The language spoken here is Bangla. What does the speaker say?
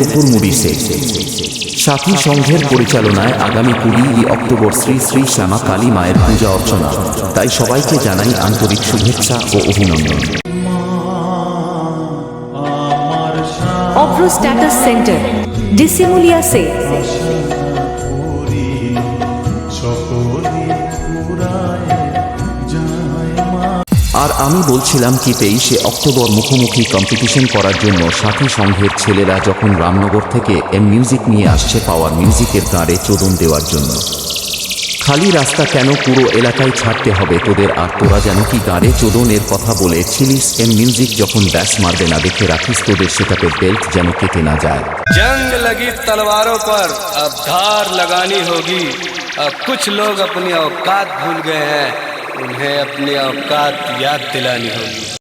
কুকুর মুড়িসে সাথী সংঘের পরিচালনায় আগামী কুড়ি অক্টোবর শ্রী শ্রী শ্যামা কালী মায়ের পূজা অর্চনা। তাই সবাইকে জানাই আন্তরিক শুভেচ্ছা ও অভিনন্দন। অভ্র স্ট্যাটাস সেন্টার ডিসিমুলিয়া সে আর আমি বলছিলাম কি তেইশে অক্টোবর মুখোমুখি কম্পিটিশন করার জন্য সাথী সংঘের ছেলেরা যখন রামনগর থেকে এম মিউজিক নিয়ে আসছে পাওয়ার মিউজিকের গাঁড়ে চোদন দেওয়ার জন্য খালি রাস্তা কেন পুরো এলাকায় ছাড়তে হবে তোদের আর তোরা যেন কি গাঁড়ে চোদনের কথা বলেছিলিস এম মিউজিক যখন ব্যাস মারবে না দেখে রাখিস তোদের সেটাপের বেল্ট যেন কেটে না যায় जंग लगी तलवारों पर अब धार लगानी होगी अब कुछ लोग अपनी औकात भूल गए हैं उन्हें अपने औकात याद दिलानी होगी।